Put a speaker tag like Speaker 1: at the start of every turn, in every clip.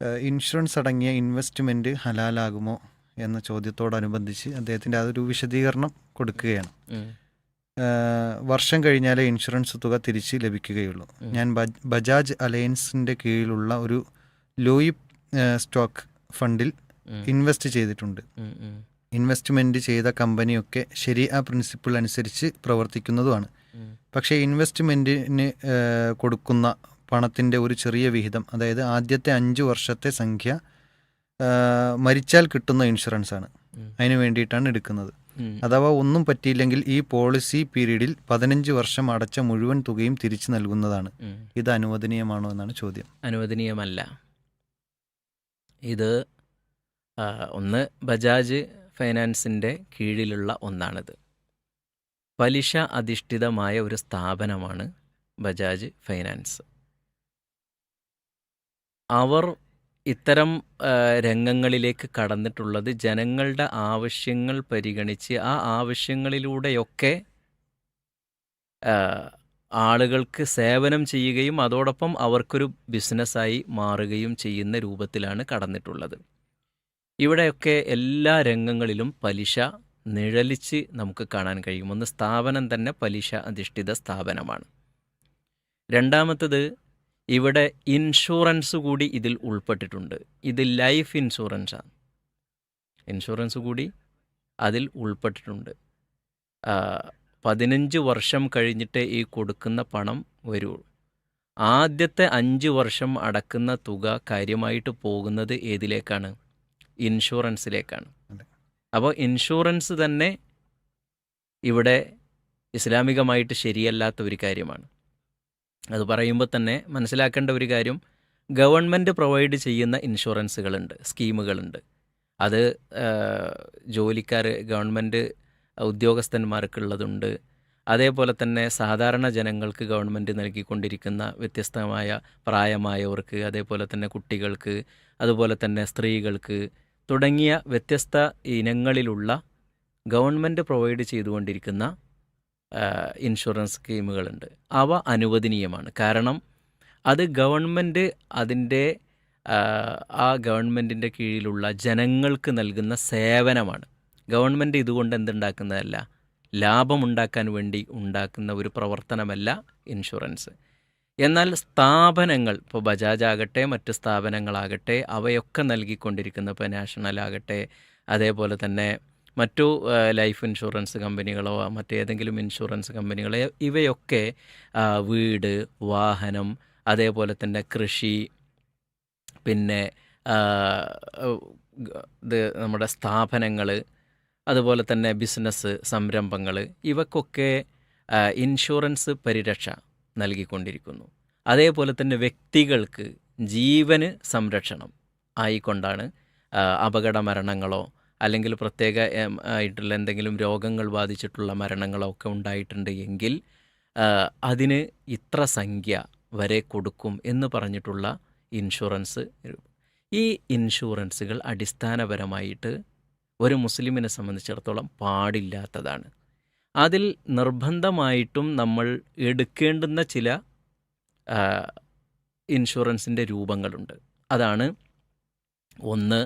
Speaker 1: Insurance അടങ്ങിയ investment ഹലാലാകുമോ എന്ന ചോദ്യത്തോടനുബന്ധിച്ച് അദ്ദേഹത്തിന്റെ അതൊരു വിശദീകരണം കൊടുക്കുകയാണ്. വർഷം കഴിഞ്ഞാലേ ഇൻഷുറൻസ് തുക തിരിച്ച് ലഭിക്കുകയുള്ളൂ. ഞാൻ ബജാജ് അലയൻസിന്റെ കീഴിലുള്ള ഒരു ലോയി സ്റ്റോക്ക് ഫണ്ടിൽ ഇൻവെസ്റ്റ് ചെയ്തിട്ടുണ്ട്. ഇൻവെസ്റ്റ്മെന്റ് ചെയ്ത കമ്പനിയൊക്കെ ശരി ആ പ്രിൻസിപ്പിൾ അനുസരിച്ച് പ്രവർത്തിക്കുന്നതുമാണ്. പക്ഷേ ഇൻവെസ്റ്റ്മെന്റിന് കൊടുക്കുന്ന പണത്തിന്റെ ഒരു ചെറിയ വിഹിതം അതായത് ആദ്യത്തെ അഞ്ച് വർഷത്തെ സംഖ്യ മരിച്ചാൽ കിട്ടുന്ന ഇൻഷുറൻസ് ആണ്. അതിന് വേണ്ടിയിട്ടാണ് എടുക്കുന്നത്. അഥവാ ഒന്നും പറ്റിയില്ലെങ്കിൽ ഈ പോളിസി പീരീഡിൽ പതിനഞ്ച് വർഷം അടച്ച മുഴുവൻ തുകയും തിരിച്ചു നൽകുന്നതാണ്. ഇത് അനുവദനീയമാണോ എന്നാണ് ചോദ്യം.
Speaker 2: അനുവദനീയമല്ല. ഇത് ഒന്ന് ബജാജ് ഫൈനാൻസിന്റെ കീഴിലുള്ള ഒന്നാണിത്. പലിശ അധിഷ്ഠിതമായ ഒരു സ്ഥാപനമാണ് ബജാജ് ഫൈനാൻസ്. അവർ ഇത്തരം രംഗങ്ങളിലേക്ക് കടന്നിട്ടുള്ളത് ജനങ്ങളുടെ ആവശ്യങ്ങൾ പരിഗണിച്ച് ആ ആവശ്യങ്ങളിലൂടെയൊക്കെ ആളുകൾക്ക് സേവനം ചെയ്യുകയും അതോടൊപ്പം അവർക്കൊരു ബിസിനസ്സായി മാറുകയും ചെയ്യുന്ന രൂപത്തിലാണ് കടന്നിട്ടുള്ളത്. ഇവിടെയൊക്കെ എല്ലാ രംഗങ്ങളിലും പലിശ നിഴലിച്ച് നമുക്ക് കാണാൻ കഴിയും. ഒന്ന് സ്ഥാപനം തന്നെ പലിശ അധിഷ്ഠിത സ്ഥാപനമാണ്. രണ്ടാമത്തത് ഇവിടെ ഇൻഷുറൻസ് കൂടി ഇതിൽ ഉൾപ്പെട്ടിട്ടുണ്ട്. ഇത് ലൈഫ് ഇൻഷുറൻസാണ് ഇൻഷുറൻസ് കൂടി അതിൽ ഉൾപ്പെട്ടിട്ടുണ്ട്. പതിനഞ്ച് വർഷം കഴിഞ്ഞിട്ട് ഈ കൊടുക്കുന്ന പണം വരൂ ആദ്യത്തെ അഞ്ച് വർഷം അടക്കുന്ന തുക കാര്യമായിട്ട് പോകുന്നത് ഏതിലേക്കാണ്? ഇൻഷുറൻസിലേക്കാണ്. അപ്പോൾ ഇൻഷുറൻസ് തന്നെ ഇവിടെ ഇസ്ലാമികമായിട്ട് ശരിയല്ലാത്ത ഒരു കാര്യമാണ്. അത് പറയുമ്പോൾ തന്നെ മനസ്സിലാക്കേണ്ട ഒരു കാര്യം ഗവൺമെന്റ് പ്രൊവൈഡ് ചെയ്യുന്ന ഇൻഷുറൻസുകളുണ്ട് സ്കീമുകളുണ്ട്. അത് ജോലിക്കാർ ഗവൺമെന്റ് ഉദ്യോഗസ്ഥന്മാർക്കുള്ളതുണ്ട്. അതേപോലെ തന്നെ സാധാരണ ജനങ്ങൾക്ക് ഗവൺമെന്റ് നൽകിക്കൊണ്ടിരിക്കുന്ന വ്യത്യസ്തമായ പ്രായമായവർക്ക് അതേപോലെ തന്നെ കുട്ടികൾക്ക് അതുപോലെ തന്നെ സ്ത്രീകൾക്ക് തുടങ്ങിയ വ്യത്യസ്ത ഇനങ്ങളിലുള്ള ഗവൺമെന്റ് പ്രൊവൈഡ് ചെയ്തുകൊണ്ടിരിക്കുന്ന ഇൻഷുറൻസ് സ്കീമുകളുണ്ട്. അവ അനുവദനീയമാണ്. കാരണം അത് ഗവൺമെന്റ് അതിന്റെ ആ, ഗവൺമെന്റിന്റെ കീഴിലുള്ള ജനങ്ങൾക്ക് നൽകുന്ന സേവനമാണ്. ഗവൺമെന്റ് ഇതുകൊണ്ട് എന്തുണ്ടാക്കുന്നതല്ല ലാഭമുണ്ടാക്കാൻ വേണ്ടി ഉണ്ടാക്കുന്ന ഒരു പ്രവർത്തനമല്ല ഇൻഷുറൻസ് എന്നാൽ സ്ഥാപനങ്ങൾ ഇപ്പോൾ ബജാജ് ആകട്ടെ മറ്റ് സ്ഥാപനങ്ങളാകട്ടെ അവയൊക്കെ നൽകിക്കൊണ്ടിരിക്കുന്ന ഇപ്പോൾ നാഷണൽ ആകട്ടെ അതേപോലെ തന്നെ മറ്റു ലൈഫ് ഇൻഷുറൻസ് കമ്പനികളോ മറ്റേതെങ്കിലും ഇൻഷുറൻസ് കമ്പനികളോ ഇവയൊക്കെ വീട് വാഹനം അതേപോലെ തന്നെ കൃഷി പിന്നെ ഇത് നമ്മുടെ സ്ഥാപനങ്ങൾ അതുപോലെ തന്നെ ബിസിനസ് സംരംഭങ്ങൾ ഇവക്കൊക്കെ ഇൻഷുറൻസ് പരിരക്ഷ നൽകിക്കൊണ്ടിരിക്കുന്നു. അതേപോലെ തന്നെ വ്യക്തികൾക്ക് ജീവന് സംരക്ഷണം ആയിക്കൊണ്ടാണ് അപകട മരണങ്ങളോ അല്ലെങ്കിൽ പ്രത്യേക ആയിട്ടുള്ള എന്തെങ്കിലും രോഗങ്ങൾ ബാധിച്ചിട്ടുള്ള മരണങ്ങളോ ഒക്കെ ഉണ്ടായിട്ടുണ്ട് എങ്കിൽ അതിന് ഇത്ര സംഖ്യ വരെ കൊടുക്കും എന്ന് പറഞ്ഞിട്ടുള്ള ഇൻഷുറൻസ് ഈ ഇൻഷുറൻസുകൾ അടിസ്ഥാനപരമായിട്ട് ഒരു മുസ്ലിമിനെ സംബന്ധിച്ചിടത്തോളം പാടില്ലാത്തതാണ്. അതിൽ നിർബന്ധമായിട്ടും നമ്മൾ എടുക്കേണ്ടുന്ന ചില ഇൻഷുറൻസിന്റെ രൂപങ്ങളുണ്ട്. അതാണ് ഒന്ന്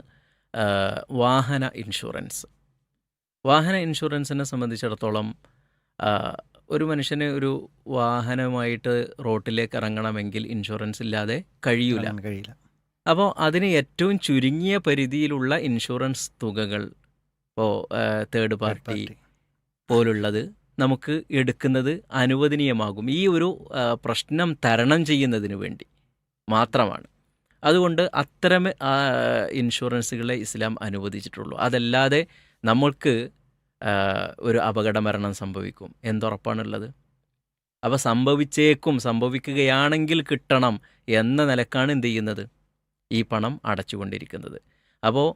Speaker 2: വാഹന ഇൻഷുറൻസ്. വാഹന ഇൻഷുറൻസിനെ സംബന്ധിച്ചിടത്തോളം ഒരു മനുഷ്യന് ഒരു വാഹനമായിട്ട് റോട്ടിലേക്ക് ഇറങ്ങണമെങ്കിൽ ഇൻഷുറൻസ് ഇല്ലാതെ കഴിയൂല.
Speaker 1: കഴിയില്ല.
Speaker 2: അപ്പോൾ അതിന് ഏറ്റവും ചുരുങ്ങിയ പരിധിയിലുള്ള ഇൻഷുറൻസ് തുകകൾ ഇപ്പോൾ തേർഡ് പാർട്ടി. പോലുള്ളത് നമുക്ക് എടുക്കുന്നത് അനുവദനീയമാകും. ഈ ഒരു പ്രശ്നം തരണം ചെയ്യുന്നതിന് വേണ്ടി മാത്രമാണ്. അതുകൊണ്ട് അത്തരം ഇൻഷുറൻസുകളെ ഇസ്ലാം അനുവദിച്ചിട്ടുള്ളൂ. അതല്ലാതെ നമ്മൾക്ക് ഒരു അപകട മരണം സംഭവിക്കും. എന്തുറപ്പാണുള്ളത്? അപ്പോൾ സംഭവിച്ചേക്കും സംഭവിക്കുകയാണെങ്കിൽ കിട്ടണം എന്ന നിലക്കാണ് എന്ത് ചെയ്യുന്നത്? ഈ പണം അടച്ചുകൊണ്ടിരിക്കുന്നത്. അപ്പോൾ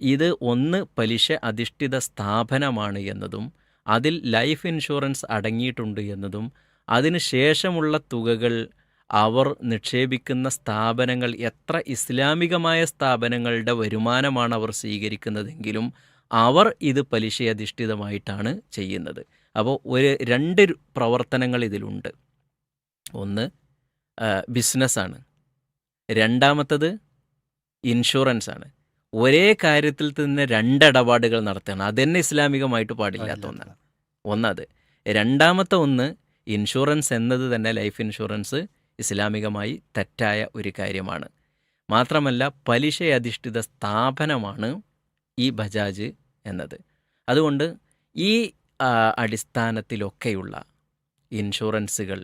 Speaker 2: ഇത് ഒന്ന് പലിശ അധിഷ്ഠിത സ്ഥാപനമാണ് എന്നതും അതിൽ ലൈഫ് ഇൻഷുറൻസ് അടങ്ങിയിട്ടുണ്ട് എന്നതും അതിന് ശേഷമുള്ള തുകകൾ അവർ നിക്ഷേപിക്കുന്ന സ്ഥാപനങ്ങൾ എത്ര ഇസ്ലാമികമായ സ്ഥാപനങ്ങളുടെ വരുമാനമാണ് അവർ സ്വീകരിക്കുന്നതെങ്കിലും അവർ ഇത് പലിശയധിഷ്ഠിതമായിട്ടാണ് ചെയ്യുന്നത്. അപ്പോൾ ഒരു രണ്ട് പ്രവർത്തനങ്ങൾ ഇതിലുണ്ട്. ഒന്ന് ബിസിനസ്സാണ്. രണ്ടാമത്തത് ഇൻഷുറൻസ് ആണ് ഒരേ കാര്യത്തിൽ തന്നെ രണ്ടിടപാടുകൾ നടത്തുകയാണ്. അതന്നെ ഇസ്ലാമികമായിട്ട് പാടില്ലാത്ത ഒന്നാണ്. ഒന്നത്. രണ്ടാമത്തെ ഒന്ന് ഇൻഷുറൻസ് എന്നത് തന്നെ ലൈഫ് ഇൻഷുറൻസ് ഇസ്ലാമികമായി തെറ്റായ ഒരു കാര്യമാണ്. മാത്രമല്ല പലിശ അധിഷ്ഠിത സ്ഥാപനമാണ് ഈ ബജാജ് എന്നത്. അതുകൊണ്ട് ഈ അടിസ്ഥാനത്തിലൊക്കെയുള്ള ഇൻഷുറൻസുകൾ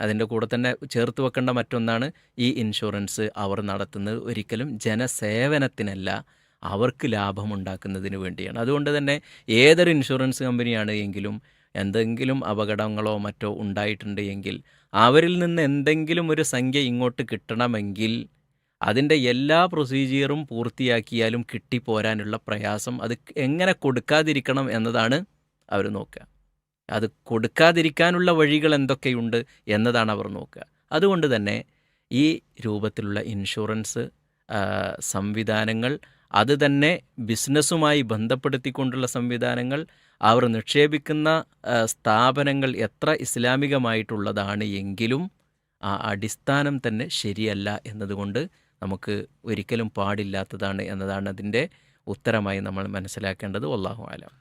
Speaker 2: അതിന്റെ കൂടെ തന്നെ ചേർത്ത് വെക്കേണ്ട മറ്റൊന്നാണ് ഈ ഇൻഷുറൻസ് അവർ നടത്തുന്നത്. ഒരിക്കലും ജനസേവനത്തിനല്ല അവർക്ക് ലാഭമുണ്ടാക്കുന്നതിന് വേണ്ടിയാണ്. അതുകൊണ്ട് തന്നെ ഏതൊരു ഇൻഷുറൻസ് കമ്പനിയാണ് എങ്കിലും എന്തെങ്കിലും അപകടങ്ങളോ മറ്റോ ഉണ്ടായിട്ടുണ്ട് എങ്കിൽ അവരിൽ നിന്ന് എന്തെങ്കിലും ഒരു സംഖ്യ ഇങ്ങോട്ട് കിട്ടണമെങ്കിൽ അതിന്റെ എല്ലാ പ്രൊസീജിയറും പൂർത്തിയാക്കിയാലും കിട്ടിപ്പോരാനുള്ള പ്രയാസം അത് എങ്ങനെ കൊടുക്കാതിരിക്കണം എന്നതാണ് അവർ നോക്കുക. അത് കൊടുക്കാതിരിക്കാനുള്ള വഴികൾ എന്തൊക്കെയുണ്ട് എന്നതാണ് അവർ നോക്കുക. അതുകൊണ്ട് തന്നെ ഈ രൂപത്തിലുള്ള ഇൻഷുറൻസ് സംവിധാനങ്ങൾ അത് തന്നെ ബിസിനസ്സുമായി ബന്ധപ്പെടുത്തിക്കൊണ്ടുള്ള സംവിധാനങ്ങൾ അവർ നിക്ഷേപിക്കുന്ന സ്ഥാപനങ്ങൾ എത്ര ഇസ്ലാമികമായിട്ടുള്ളതാണ് എങ്കിലും ആ അടിസ്ഥാനം തന്നെ ശരിയല്ല എന്നതുകൊണ്ട് നമുക്ക് ഒരിക്കലും പാടില്ലാത്തതാണ് എന്നതാണ് അതിന്റെ ഉത്തരമായി നമ്മൾ മനസ്സിലാക്കേണ്ടത്. അള്ളാഹു ആലം